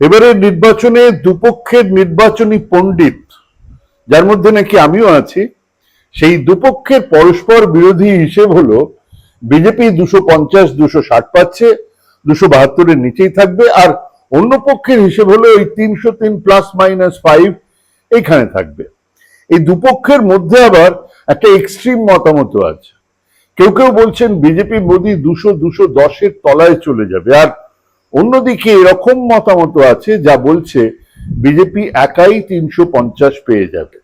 এবারে নির্বাচনে দুপক্ষের নির্বাচনী পণ্ডিত, যার মধ্যে নাকি আমিও আছি, সেই দুপক্ষের পরস্পর বিরোধী হিসেব হলো, বিজেপি দুশো পঞ্চাশ, দুশো ষাট পাচ্ছে, দুশো বাহাত্তরের নিচেই থাকবে, আর অন্য পক্ষের হিসেব হলো ওই তিনশো তিন প্লাস মাইনাস ফাইভ এইখানে থাকবে। এই দুপক্ষের মধ্যে আবার একটা এক্সট্রিম মতামত আছে। কেউ কেউ বলছেন বিজেপি মোদী দুশো দুশো দশের তলায় চলে যাবে, আর অন্যদিকে এরকম মতামত আছে যা বলছে বিজেপি একাই তিনশো পঞ্চাশ পেয়ে যাবে।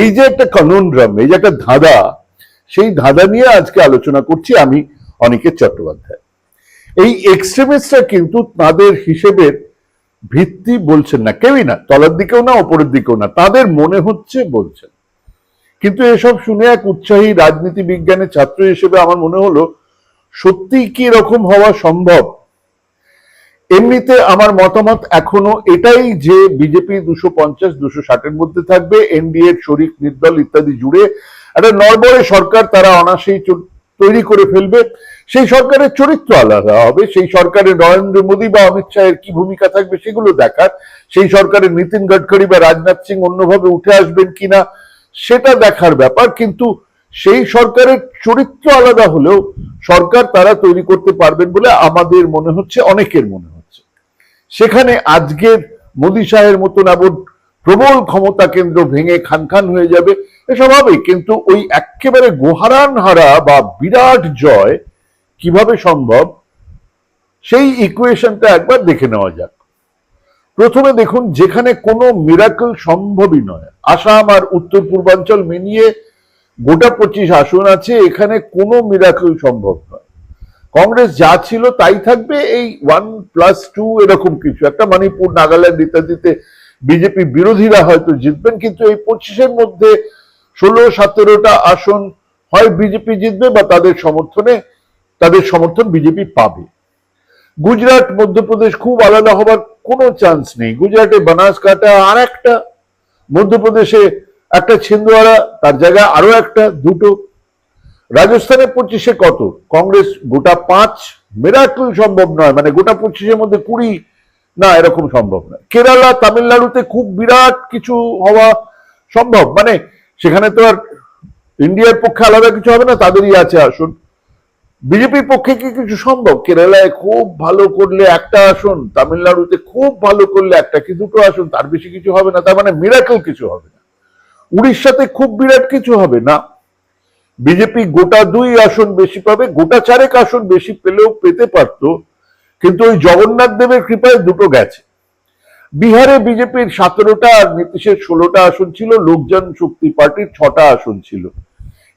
এই যে একটা কনন্ড্রাম এই যে একটা ধাঁধা, সেই ধাঁধা নিয়ে আজকে আলোচনা করছি আমি অনিকেত চট্টোপাধ্যায়। এই এক্সট্রিমিস্টরা কিন্তু তাদের হিসেবের ভিত্তি বলছেন না, কেউই না, তলার দিকেও না, ওপরের দিকেও না, তাদের মনে হচ্ছে বলছেন। কিন্তু এসব শুনে এক উৎসাহী রাজনীতি বিজ্ঞানের ছাত্র হিসেবে আমার মনে হলো সত্যি কি এরকম হওয়া সম্ভব? এমনিতে আমার মতামত এখনও এটাই যে বিজেপি দুশো পঞ্চাশ, দুশো ষাটের মধ্যে থাকবে এনডিএ শরিক, নির্দল ইত্যাদি জুড়ে একটা নরবরে সরকার তারা অনাসেই তৈরি করে ফেলবে। সেই সরকারের চরিত্র আলাদা হবে, সেই সরকারের নরেন্দ্র মোদী বা অমিত শাহের কি ভূমিকা থাকবে সেগুলো দেখার, সেই সরকারের নীতিন গডকরি বা রাজনাথ সিং অন্যভাবে উঠে আসবেন কিনা সেটা দেখার ব্যাপার, কিন্তু সেই সরকারের চরিত্র আলাদা হলেও সরকার তারা তৈরি করতে পারবেন বলে আমাদের মনে হচ্ছে, অনেকের মনে হচ্ছে। সেখানে আজকের মোদী শাহের মতন এমন প্রবল ক্ষমতা কেন্দ্র ভেঙে খান খান হয়ে যাবে এসব হবে কিন্তু ওই একেবারে গোহারান হারা বা বিরাট জয় কীভাবে সম্ভব, সেই ইকুয়েশনটা একবার দেখে নেওয়া যাক। প্রথমে দেখুন, যেখানে কোনো মিরাকল সম্ভবই নয়। আসাম আর উত্তর পূর্বাঞ্চল মিলিয়ে গোটা পঁচিশ আসন আছে, এখানে কোনো মিরাকল সম্ভব নয়। কংগ্রেস যা ছিল তাই থাকবে, এই ওয়ান প্লাস টু এরকম কিছু। একটা মণিপুর, নাগাল্যান্ড ইত্যাদিতে বিজেপি বিরোধীরা হয়তো জিতবেন, কিন্তু এই পঁচিশের মধ্যে ষোলো, সতেরোটা আসন হয় বিজেপি জিতবে বা তাদের সমর্থনে, তাদের সমর্থন বিজেপি পাবে। গুজরাট, মধ্যপ্রদেশ খুব আলাদা হবার কোনো চান্স নেই। গুজরাটে বানাসকাটা আর একটা, মধ্যপ্রদেশে একটা ছিন্দওয়ারা তার জায়গায় আরও একটা, দুটো রাজস্থানে পঁচিশে কত কংগ্রেস গোটা পাঁচ, মেরাকল সম্ভব নয় মানে গোটা পঁচিশের মধ্যে কুড়ি, না, এরকম সম্ভব নয়। কেরালা, তামিলনাড়ুতে খুব বিরাট কিছু হওয়া সম্ভব মানে সেখানে তো আর ইন্ডিয়ার পক্ষে আলাদা কিছু হবে না, তাদেরই আছে আসুন। বিজেপির পক্ষে কি কিছু সম্ভব? কেরালায় খুব ভালো করলে একটা আসন, তামিলনাড়ুতে খুব ভালো করলে একটা, কি দুটো আসন, তার বেশি কিছু হবে না, তার মানে মিরাকল কিছু হবে না। উড়িষ্যাতে খুব বিরাট কিছু হবে না। বিজেপি গোটা দুই আসন বেশি পাবে, গোটা চারেক আসন বেশি পেলেও পেতে পারতো, কিন্তু ওই জগন্নাথ দেবের কৃপায় দুটো গেছে। বিহারে বিজেপির সতেরোটা আর নীতিশের ষোলোটা আসন ছিল, লোকজন শক্তি পার্টির ছটা আসন ছিল।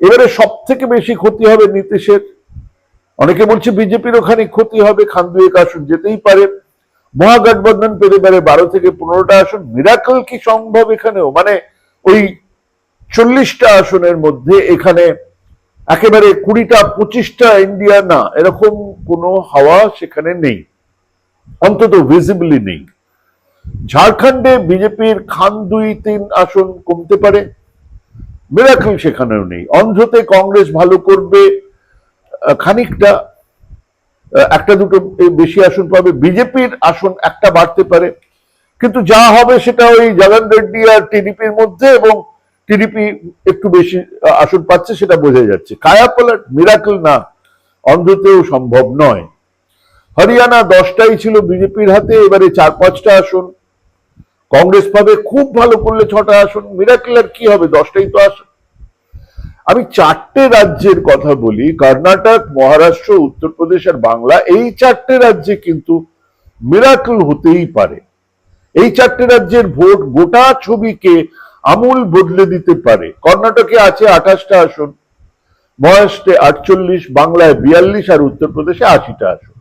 এবারে সব থেকে বেশি ক্ষতি হবে নীতিশের। অনেকে বলছে বিজেপির ওখানে ক্ষতি হবে, খান দুয়েক আসন যেতেই পারে। মহাগঠবন্ধন পেতে পারে বারো থেকে পনেরোটা আসন, মিরাকল কি সম্ভব এখানেও? মানে ওই চল্লিশটা আসনের মধ্যে এখানে একেবারে কুড়িটা, পঁচিশটা ইন্ডিয়া না, এরকম কোনো হাওয়া সেখানে নেই। অন্তত ভিজিবলি নেই। ঝাড়খণ্ডে বিজেপির খান দুই, তিন আসন কমতে পারে। মিরাকল সেখানেও নেই। অন্ধ্রতে কংগ্রেস ভালো করবে খানিকটা একটা দুটো বেশি আসন পাবে। বিজেপির আসন একটা বাড়তে পারে। কিন্তু যা হবে সেটা ওই জগন রেড্ডি আর টিডিপির মধ্যে এবং টিডিপি একটু বেশি আসন পাচ্ছে সেটা বোঝা যাচ্ছে। কায়াপালাট মিরাকল না অন্ধ্রতেও সম্ভব নয়। হরিয়ানা দশটাই ছিল বিজেপির হাতে, এবারে চার, পাঁচটা আসন। কংগ্রেস পাবে খুব ভালো করলে ছটা আসন, মিরাকল আর কি হবে, দশটাই তো আসন। আমি চারটে রাজ্যের কথা বলি, কর্ণাটক, মহারাষ্ট্র, উত্তরপ্রদেশ আর বাংলা, এই চারটে রাজ্যে কিন্তু মিরাকল হতেই পারে। এই চারটে রাজ্যের ভোট গোটা ছবিকে আমূল বদলে দিতে পারে। কর্ণাটকে আছে আঠাশটা আসন, মহারাষ্ট্রে আটচল্লিশ, বাংলায় বিয়াল্লিশ আর উত্তরপ্রদেশে আশিটা আসন।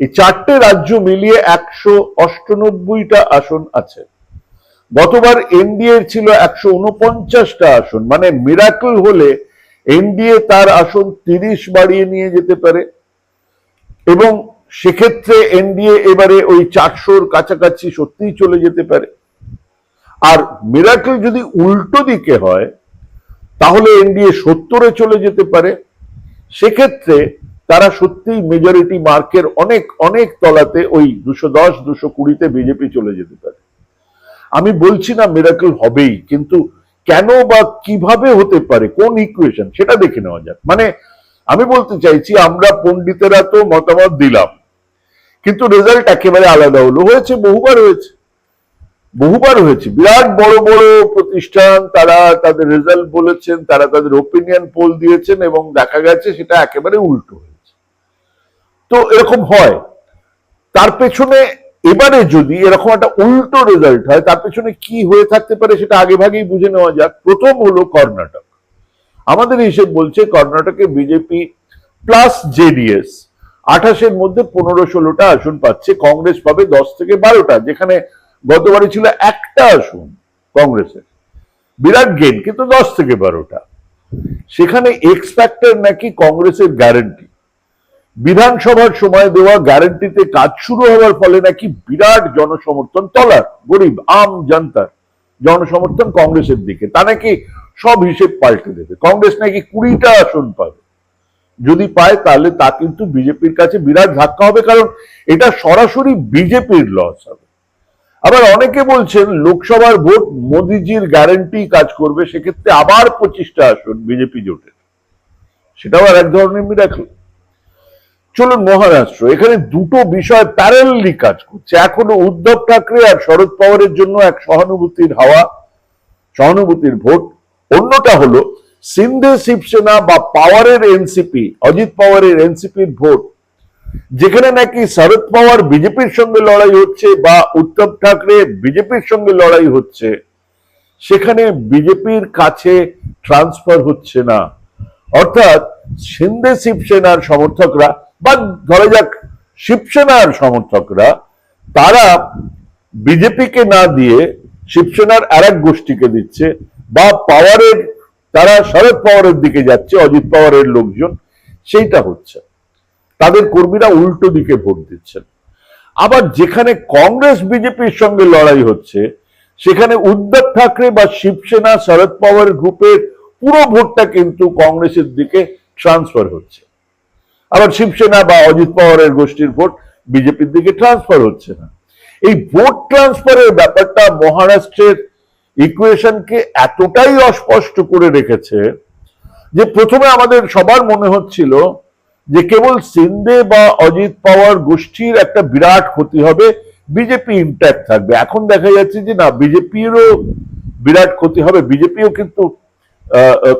এই চারটে রাজ্য মিলিয়ে একশো অষ্টানব্বইটা আসন আছে। গতবার এনডিএ ছিল একশো উনপঞ্চাশটা আসন মানে মিরাকল হলে এনডিএ তার আসন তিরিশ বাড়িয়ে নিয়ে যেতে পারে। এবং সেক্ষেত্রে এনডিএ এবারে ওই চারশোর কাছাকাছি সত্যিই চলে যেতে পারে। আর মিরাকল যদি উল্টো দিকে হয়, তাহলে এনডিএ সত্তরে চলে যেতে পারে। সেক্ষেত্রে তারা সত্যিই মেজরিটি মার্কের অনেক অনেক তলাতে ওই দুশো দশ, দুশো কুড়িতে বিজেপি চলে যেতে পারে। আমি বলছি না মিরাকল হবেই, কিন্তু কেন বা কীভাবে হতে পারে, কোন ইকুয়েশন সেটা দেখে নেওয়া যাক। মানে আমি বলতে চাইছি, আমরা পণ্ডিতেরা তো মতামত দিলাম, কিন্তু রেজাল্ট একেবারে আলাদা হলো। হয়েছে, বহুবার হয়েছে। বহুবার হয়েছে। বিরাট বড় বড় প্রতিষ্ঠান, তারা তাদের রেজাল্ট বলেছেন, তারা তাদের ওপিনিয়ন পোল দিয়েছেন এবং দেখা গেছে সেটা একেবারে উল্টো হয়েছে। তো এরকম হয়। তার পেছনে এবারে যদি এরকম একটা উল্টো রেজাল্ট হয়, তার পেছনে কি হয়ে থাকতে পারে সেটা আগে ভাগেই বুঝে নেওয়া যাক। প্রথম হলো কর্ণাটক। আমাদের হিসেব বলছে কর্ণাটকে বিজেপি প্লাস জেডিএস আঠাশের মধ্যে পনেরো ষোলোটা আসন পাচ্ছে, কংগ্রেস পাবে দশ থেকে বারোটা, যেখানে গতবারে ছিল একটা আসন কংগ্রেসের। বিরাট গেন কিন্তু দশ থেকে বারোটা। সেখানে এক্স ফ্যাক্টর নাকি কংগ্রেসের গ্যারান্টি বিধানসভার সময় দেওয়া গ্যারান্টিতে কাজ শুরু হওয়ার ফলে নাকি বিরাট জনসমর্থন তলার, গরিব, আম জনতার জনসমর্থন কংগ্রেসের দিকে। তা নাকি সব হিসেব পাল্টে দেবে। কংগ্রেস নাকি কুড়িটা আসন পাবে। যদি পায় তাহলে তা কিন্তু বিজেপির কাছে বিরাট ধাক্কা হবে, কারণ এটা সরাসরি বিজেপির লস হবে। আবার অনেকে বলছেন লোকসভার ভোট মোদিজির গ্যারেন্টি কাজ করবে, সেক্ষেত্রে আবার পঁচিশটা আসন বিজেপি জোটের সেটাও আর এক ধরনের মিরাকল চলুন মহারাষ্ট্র, এখানে দুটো বিষয় প্যারেললি কাজ করছে। এখনও উদ্ধব ঠাকরে আর শরদ পাওয়ারের জন্য এক সহানুভূতির হাওয়া, সহানুভূতির ভোট। অন্যটা হলো সিন্ধে শিবসেনা বা পাওয়ারের এনসিপি, অজিত পাওয়ারের এনসিপির ভোট যেখানে নাকি শরদ পাওয়ার বিজেপির সঙ্গে লড়াই হচ্ছে বা উদ্ধব ঠাকরে বিজেপির সঙ্গে লড়াই হচ্ছে, সেখানে বিজেপির কাছে ট্রান্সফার হচ্ছে না। অর্থাৎ সিন্ধে শিবসেনার সমর্থকরা বা ধরা যাক শিবসেনার সমর্থকরা, তারা বিজেপিকে না দিয়ে শিবসেনার আর এক গোষ্ঠীকে দিচ্ছে বা পাওয়ারের, তারা শরদ পাওয়ারের দিকে যাচ্ছে, অজিত পাওয়ারের লোকজন, সেইটা হচ্ছে। তাদের কর্মীরা উল্টো দিকে ভোট দিচ্ছেন। আবার যেখানে কংগ্রেস, বিজেপির সঙ্গে লড়াই হচ্ছে, সেখানে উদ্ধব ঠাকরে বা শিবসেনা, শরদ পাওয়ার গ্রুপের পুরো ভোটটা কিন্তু কংগ্রেসের দিকে ট্রান্সফার হচ্ছে। আবার শিবসেনা বা অজিত পাওয়ারের গোষ্ঠীর ভোট বিজেপির দিকে ট্রান্সফার হচ্ছে না। এই ভোট ট্রান্সফারের ব্যাপারটা মহারাষ্ট্রের ইকুয়েশনকে এতটাই অস্পষ্ট করে রেখেছে যে প্রথমে আমাদের সবার মনে হচ্ছিল যে কেবল সিন্ধে বা অজিত পাওয়ার গোষ্ঠীর একটা বিরাট ক্ষতি হবে, বিজেপি ইন্ট্যাক্ট থাকবে। এখন দেখা যাচ্ছে যে না, বিজেপিরও বিরাট ক্ষতি হবে, বিজেপিও কিন্তু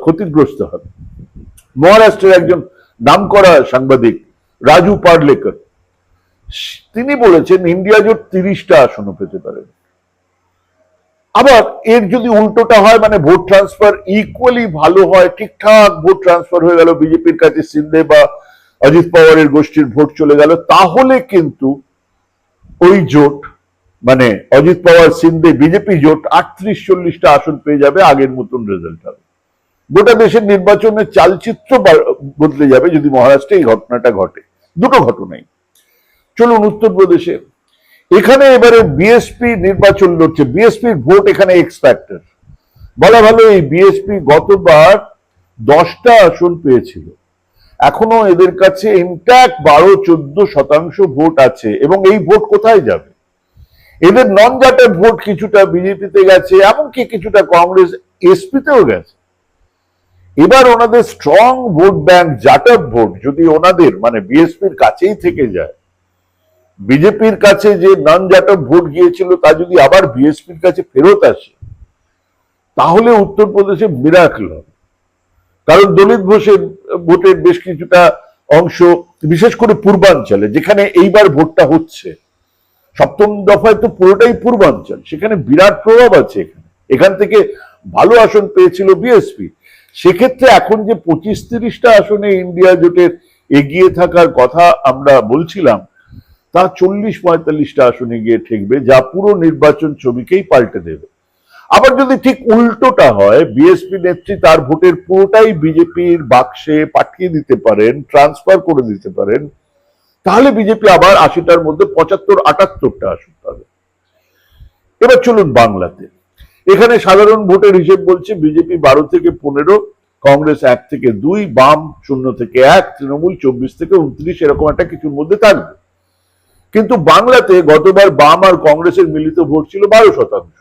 ক্ষতিগ্রস্ত হবে। মহারাষ্ট্রের একজন নামকরা সাংবাদিক, রাজু পার্লেকর তিনি বলেছেন, ইন্ডিয়া জোট তিরিশটা আসনও পেতে পারেন আবার এর যদি উল্টোটা হয় মানে ভোট ট্রান্সফার ইকুয়ালি ভালো হয়, ঠিকঠাক ভোট ট্রান্সফার হয়ে গেল বিজেপির কাছে সিন্ধে বা অজিত পাওয়ারের গোষ্ঠীর ভোট চলে গেল। তাহলে কিন্তু ওই জোট মানে অজিত পাওয়ার সিন্ধে বিজেপি জোট আটত্রিশ চল্লিশটা আসন পেয়ে যাবে, আগের মতন রেজাল্ট হবে। গোটা দেশের নির্বাচনের চালচিত্র বদলে যাবে যদি মহারাষ্ট্রে এই ঘটনাটা ঘটে। দুটো ঘটনাই। চলুন উত্তরপ্রদেশে। এখানে এবারে বিএসপি নির্বাচন লড়ছে। বিএসপির ভোট এখানে এক্স ফ্যাক্টর বলা ভালো এই বিএসপি গতবার দশটা আসন পেয়েছিল। এখনও এদের কাছে ইনট্যাক্ট বারো, চোদ্দ শতাংশ ভোট আছে। এবং এই ভোট কোথায় যাবে? এদের নন জাটের ভোট কিছুটা বিজেপিতে গেছে, এমনকি কিছুটা কংগ্রেস এসপিতেও গেছে। এবার ওনাদের স্ট্রং ভোট ব্যাংক জাটার ভোট যদি ওনাদের মানে বিএসপির কাছেই থেকে যায় বিজেপির কাছে যে নন জাটক ভোট গিয়েছিল, তা যদি আবার বিএসপির কাছে ফেরত আসে, তাহলে উত্তরপ্রদেশে মিরাকল হবে। কারণ দলিত ঘোষের ভোটের বেশ কিছুটা অংশ, বিশেষ করে পূর্বাঞ্চলে, যেখানে এইবার ভোটটা হচ্ছে। সপ্তম দফায় তো পুরোটাই পূর্বাঞ্চল, সেখানে বিরাট প্রভাব আছে এখানে। এখান থেকে ভালো আসন পেয়েছিল বিএসপি সেক্ষেত্রে এখন যে পঁচিশ তিরিশটা আসনে ইন্ডিয়া জোটের এগিয়ে থাকার কথা আমরা বলছিলাম, তা চল্লিশ পঁয়তাল্লিশটা আসনে গিয়ে ঠেকবে, যা পুরো নির্বাচন ছবিকেই পাল্টে দেবে। আবার যদি ঠিক উল্টোটা হয় বিএসপি নেত্রী তার ভোটের পুরোটাই বিজেপির বাক্সে পাঠিয়ে দিতে পারেন ট্রান্সফার করে দিতে পারেন, তাহলে বিজেপি আবার আশিটার মধ্যে পঁচাত্তর, আটাত্তরটা আসন পাবে। এবার চলুন বাংলাতে। এখানে সাধারণ ভোটের হিসেব বলছে বিজেপি বারো থেকে পনেরো, কংগ্রেস এক থেকে দুই, বাম শূন্য থেকে এক, তৃণমূল চব্বিশ থেকে উনত্রিশ, এরকম একটা কিছুর মধ্যে থাকবে। কিন্তু বাংলাতে গতবার বাম আর কংগ্রেসের মিলিত ভোট ছিল বারো শতাংশ।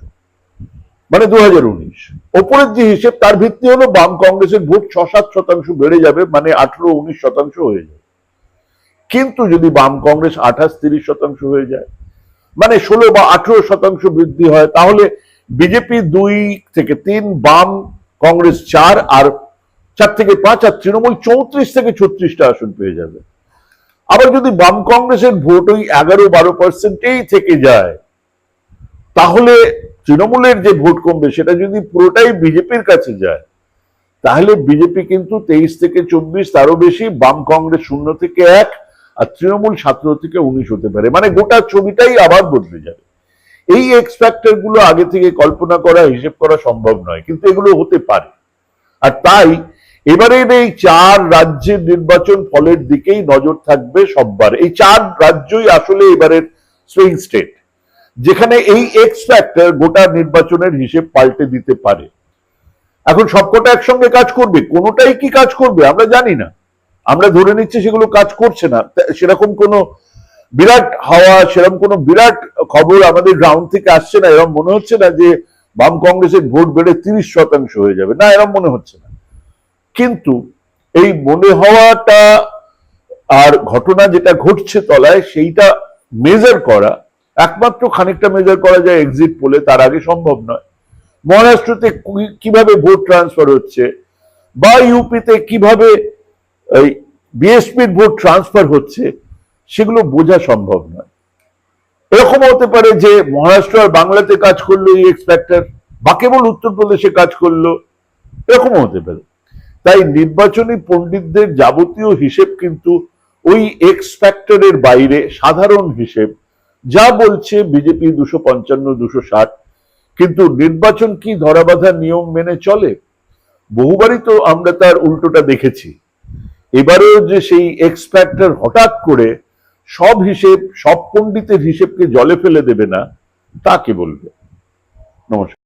মানে দু হাজার উনিশ। ওপরের যে হিসেব, তার ভিত্তি হলো বাম কংগ্রেসের ভোট ছ সাত শতাংশ বেড়ে যাবে মানে আঠারো উনিশ শতাংশ হয়ে যাবে কিন্তু যদি বাম কংগ্রেস আঠাশ তিরিশ শতাংশ হয়ে যায় মানে ষোলো বা আঠারো শতাংশ বৃদ্ধি হয়, তাহলে বিজেপি দুই থেকে তিন, বাম কংগ্রেস চার, আর চার থেকে পাঁচ, আর তৃণমূল চৌত্রিশ থেকে ছত্রিশটা আসন পেয়ে যাবে। আবার যদি বাম কংগ্রেসের ভোট ওই এগারো বারো পার্সেন্টেই থেকে যায়, তাহলে তৃণমূলের যে ভোট কমবে, সেটা যদি পুরোটাই বিজেপির কাছে যায়, তাহলে বিজেপি কিন্তু তেইশ থেকে চব্বিশ, তারও বেশি, বাম কংগ্রেস শূন্য থেকে এক, আর তৃণমূল সতেরো থেকে উনিশ হতে পারে। মানে গোটা ছবিটাই আবার বদলে যাবে। এই এক্সপ্যাক্টরগুলো আগে থেকে কল্পনা করা, হিসেব করা সম্ভব নয়, কিন্তু এগুলো হতে পারে। আর তাই, এবারের এই চার রাজ্যের নির্বাচন ফলের দিকেই নজর থাকবে সববার। এই চার রাজ্যই আসলে এবারের সুইং স্টেট যেখানে এই এক্স ফ্যাক্টর গোটা নির্বাচনের হিসেব পাল্টে দিতে পারে। এখন সবকটা একসঙ্গে কাজ করবে, কোনোটাই কি কাজ করবে আমরা জানি না। আমরা ধরে নিচ্ছি সেগুলো কাজ করছে না। সেরকম কোনো বিরাট হাওয়া, সেরকম কোনো বিরাট খবর আমাদের গ্রাউন্ড থেকে আসছে না। এরকম মনে হচ্ছে না যে বাম কংগ্রেসের ভোট বেড়ে তিরিশ শতাংশ হয়ে যাবে। না এরকম মনে হচ্ছে না। কিন্তু এই মনে হওয়াটা আর ঘটনা যেটা ঘটছে তলায়, সেইটা মেজার করা একমাত্র খানিকটা মেজার করা যায় এক্সিট পোলে তার আগে সম্ভব নয়। মহারাষ্ট্রতে কীভাবে ভোট ট্রান্সফার হচ্ছে? বা ইউপিতে কীভাবে এই বিএসপির ভোট ট্রান্সফার হচ্ছে? সেগুলো বোঝা সম্ভব নয়। এরকম হতে পারে যে মহারাষ্ট্র আর বাংলাতে কাজ করল এই এক্সপেক্টার বা কেবল উত্তরপ্রদেশে কাজ করল, এরকমও হতে পারে। তাই নির্বাচনী পণ্ডিতদের যাবতীয় হিসেব কিন্তু ওই এক্স বাইরে সাধারণ হিসেব যা বলছে বিজেপি দুশো পঞ্চান্ন, দুশো ষাট, কিন্তু নির্বাচন কি ধরাবাধা নিয়ম মেনে চলে? বহুবারই তো আমরা তার উল্টোটা দেখেছি। এবারেও যে সেই এক্স ফ্যাক্টর হঠাৎ করে সব হিসেব, সব পণ্ডিতের হিসেবকে জলে ফেলে দেবে না তাকে বলবে? নমস্কার।